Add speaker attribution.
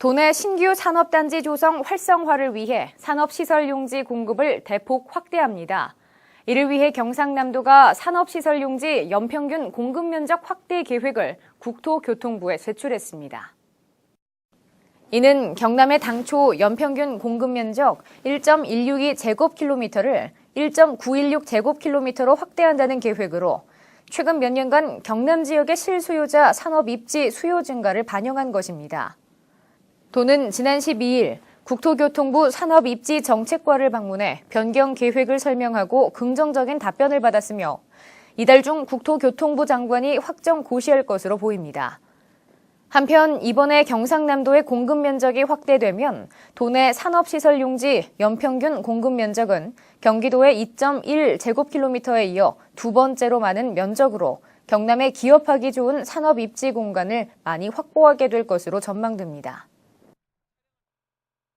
Speaker 1: 도내 신규 산업단지 조성 활성화를 위해 산업시설 용지 공급을 대폭 확대합니다. 이를 위해 경상남도가 산업시설 용지 연평균 공급 면적 확대 계획을 국토교통부에 제출했습니다. 이는 경남의 당초 연평균 공급 면적 1.162 제곱킬로미터를 1.916 제곱킬로미터로 확대한다는 계획으로 최근 몇 년간 경남 지역의 실수요자 산업 입지 수요 증가를 반영한 것입니다. 도는 지난 12일 국토교통부 산업입지정책과를 방문해 변경 계획을 설명하고 긍정적인 답변을 받았으며 이달 중 국토교통부 장관이 확정 고시할 것으로 보입니다. 한편 이번에 경상남도의 공급 면적이 확대되면 도내 산업시설 용지 연평균 공급 면적은 경기도의 2.1제곱킬로미터에 이어 두 번째로 많은 면적으로 경남에 기업하기 좋은 산업 입지 공간을 많이 확보하게 될 것으로 전망됩니다.